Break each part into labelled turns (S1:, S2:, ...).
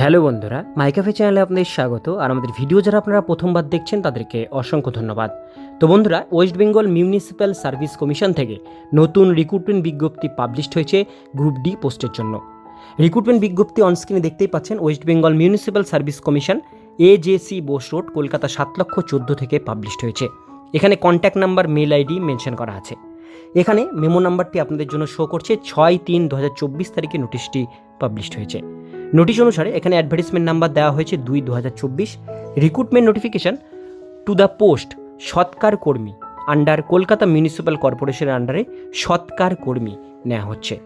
S1: Hello বন্ধুরা, মাইকাফে চ্যানেলে আপনাদের স্বাগত, আর আমাদের ভিডিও যারা আপনারা প্রথমবার দেখছেন, তাদেরকে অসংখ্য ধন্যবাদ। তো বন্ধুরা, West Bengal Municipal Service Commission থেকে নতুন রিক্রুটমেন্ট বিজ্ঞপ্তি পাবলিশড হয়েছে গ্রুপ ডি পোস্টের জন্য। রিক্রুটমেন্ট বিজ্ঞপ্তি অনস্ক্রিনে দেখতেই পাচ্ছেন West Bengal Municipal Service Commission AJC Bose Road Kolkata সাত লক্ষ চোদ্দ থেকে পাবলিশড হয়েছে। এখানে contact number mail ID mention করা আছে। এখানে মেমো নাম্বারটি আপনাদের জন্য শো করছে, ছয় তিন দু হাজার চব্বিশ তারিখে নোটিশটি পাবলিশড হয়েছে। নোটিশ অনুসারে এখানে অ্যাডভার্টিসমেন্ট নাম্বার দেওয়া হয়েছে দুই দু হাজার চব্বিশ। Recruitment notification to the post সৎকার কর্মী আন্ডার কলকাতা মিউনিসিপ্যাল কর্পোরেশনের আন্ডারে সৎকার কর্মী নেওয়া হচ্ছে।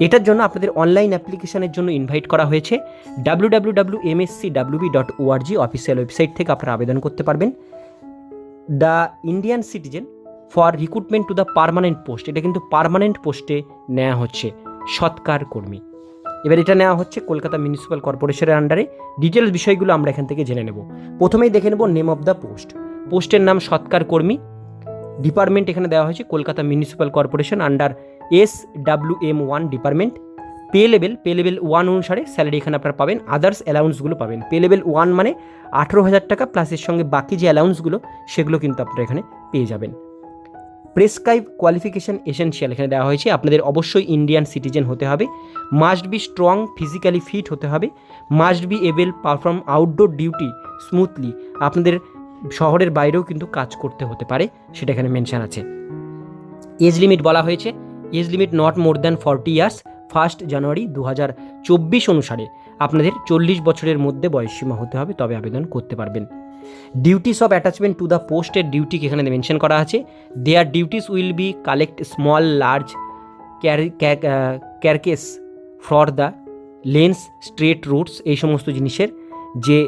S1: এটার জন্য আপনাদের অনলাইন অ্যাপ্লিকেশনের জন্য ইনভাইট করা হয়েছে। W W W MSC WB dot ORG official website থেকে আপনারা আবেদন করতে পারবেন। The Indian citizen for recruitment to the permanent post এটা কিন্তু পার্মানেন্ট পোস্টে নেওয়া হচ্ছে। সৎকার কর্মী। এবার এটা নেওয়া হচ্ছে কলকাতা মিউনিসিপ্যাল কর্পোরেশনের আন্ডারে ডিটেলস বিষয়গুলো আমরা এখান থেকে জেনে নেব। প্রথমেই দেখে নেব নেম অফ দ্য পোস্ট পোস্টের নাম সৎকার কর্মী। ডিপার্টমেন্ট এখানে দেওয়া হয়েছে Kolkata Municipal Corporation under S W M one department pay level pay level one অনুসারে স্যালারি এখানে আপনারা পাবেন। আদার্স অ্যালাউন্সগুলো পাবেন। পে লেভেল ওয়ান মানে আঠেরো হাজার টাকা প্লাসের সঙ্গে বাকি যে অ্যালাউন্সগুলো সেগুলো কিন্তু আপনারা এখানে পেয়ে যাবেন। প্রেসক্রাইব কোয়ালিফিকেশান এসেনশিয়াল এখানে দেওয়া হয়েছে। আপনাদের অবশ্যই ইন্ডিয়ান সিটিজেন হতে হবে। Must be strong, physically fit হতে হবে। Must be able, perform outdoor duty smoothly. আপনাদের শহরের বাইরেও কিন্তু কাজ করতে হতে পারে, সেটা এখানে মেনশন আছে। এজ লিমিট বলা হয়েছে। Age limit not more than forty years, first January দু হাজার চব্বিশ অনুসারে। আপনাদের চল্লিশ বছরের মধ্যে বয়সসীমা হতে হবে, তবে আবেদন করতে পারবেন। Duties of attachment to the পোস্টের ডিউটি এখানে মেনশন করা আছে। Their duties will be collect small large carcass for the lanes street routes এই সমস্ত জিনিসের যে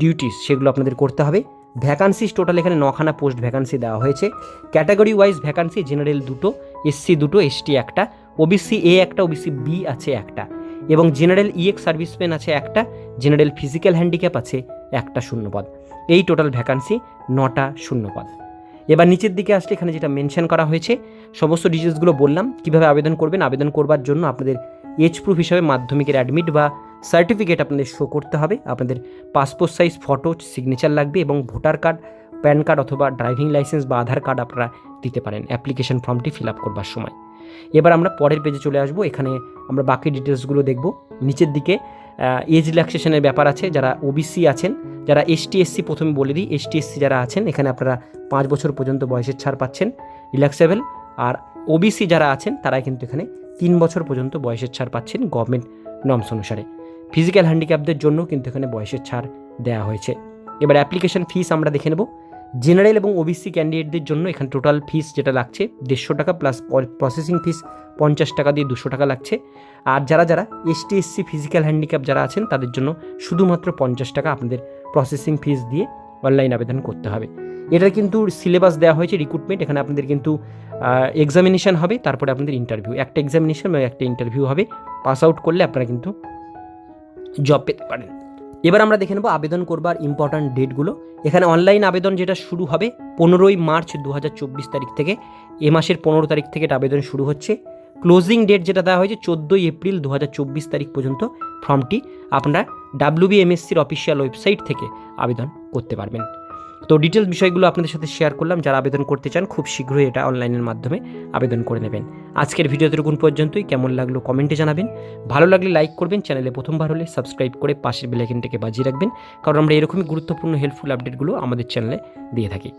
S1: ডিউটিস সেগুলো আপনাদের করতে হবে। ভ্যাকান্সিস টোটাল এখানে নখানা পোস্ট ভ্যাকান্সি দেওয়া হয়েছে। ক্যাটাগরি ওয়াইজ ভ্যাকান্সি জেনারেল দুটো এসসি দুটো এসটি একটা ওবিসি এ একটা ওবিসি বি আছে একটা এবং জেনারেল ইএক্স সার্ভিসম্যান আছে একটা জেনারেল ফিজিক্যাল হ্যান্ডিক্যাপ আছে একটা শূন্যপদ। এই টোটাল ভ্যাকান্সি নটা শূন্যপদ এবার নিচের দিকে আসলে এখানে যেটা মেনশন করা হয়েছে, সমস্ত ডিটেলসগুলো বললাম, কীভাবে আবেদন করবেন, আবেদন করবার জন্য আপনাদের এজ প্রুফ হিসাবে মাধ্যমিকের অ্যাডমিট বা সার্টিফিকেট আপনাদের শো করতে হবে। আপনাদের পাসপোর্ট সাইজ ফটো সিগনেচার লাগবে এবং ভোটার কার্ড প্যান কার্ড অথবা ড্রাইভিং লাইসেন্স বা আধার কার্ড আপনারা দিতে পারেন অ্যাপ্লিকেশন ফর্মটি ফিল আপ করবার সময়। এবার আমরা পরের পেজে চলে আসব, এখানে আমরা বাকি ডিটেলসগুলো দেখব। নিচের দিকে এজ রিল্যাক্সেশনের ব্যাপার আছে, যারা ওবিসি আছেন, যারা এসটি এসসি প্রথমে বলে দিই এসটি এসসি যারা আছেন, এখানে আপনারা পাঁচ বছর পর্যন্ত বয়সের ছাড় পাচ্ছেন রিল্যাক্সেবল আর ওবিসি যারা আছেন তারা কিন্তু এখানে তিন বছর পর্যন্ত বয়সের ছাড় পাচ্ছেন গভর্নমেন্ট নর্মস অনুসারে। ফিজিক্যাল হ্যান্ডিক্যাপদের জন্য কিন্তু এখানে বয়সের ছাড় দেওয়া হয়েছে। এবার অ্যাপ্লিকেশন ফিস আমরা দেখে নেব। জেনারেল এবং ওবিসি ক্যান্ডিডেটদের জন্য এখানে টোটাল ফিস যেটা লাগছে, দেড়শো টাকা প্লাস প্রসেসিং ফিস পঞ্চাশ টাকা দিয়ে দুশো টাকা লাগছে। আর যারা যারা এসটি এসসি ফিজিক্যাল হ্যান্ডিক্যাপ যারা আছেন, তাদের জন্য শুধুমাত্র পঞ্চাশ টাকা আপনাদের প্রসেসিং ফিস দিয়ে অনলাইন আবেদন করতে হবে। এটার কিন্তু সিলেবাস দেওয়া হয়েছে রিক্রুটমেন্ট এখানে আপনাদের কিন্তু এক্সামিনেশান হবে, তারপরে আপনাদের ইন্টারভিউ একটা এক্সামিনেশান এবং একটা ইন্টারভিউ হবে পাস আউট করলে আপনারা কিন্তু জব পেতে পারেন। এবার আমরা দেখে নেব আবেদন করবার ইম্পর্ট্যান্ট ডেটগুলো এখানে অনলাইন আবেদন যেটা শুরু হবে পনেরোই মার্চ দু হাজার চব্বিশ তারিখ থেকে। এ মাসের পনেরো তারিখ থেকে এটা আবেদন শুরু হচ্ছে। ক্লোজিং ডেট যেটা দেওয়া হয়েছে চোদ্দোই এপ্রিল দু হাজার চব্বিশ তারিখ পর্যন্ত ফর্মটি আপনারা ডাব্লিউবিএমএসসির অফিসিয়াল ওয়েবসাইট থেকে আবেদন করতে পারবেন। তো ডিটেলস বিষয়গুলো আপনাদের সাথে শেয়ার করলাম। যারা আবেদন করতে চান, খুব শীঘ্রই এটা অনলাইনের মাধ্যমে আবেদন করে নেবেন। আজকের ভিডিওতে এরকম পর্যন্তই। কেমন লাগল কমেন্টে জানাবেন। ভালো লাগলে লাইক করবেন। চ্যানেলে প্রথমবার হলে সাবস্ক্রাইব করে পাশের বেলাইকেনটাকে বাজিয়ে রাখবেন। কারণ আমরা এরকমই গুরুত্বপূর্ণ হেল্পফুল আপডেটগুলো আমাদের চ্যানেলে দিয়ে থাকি।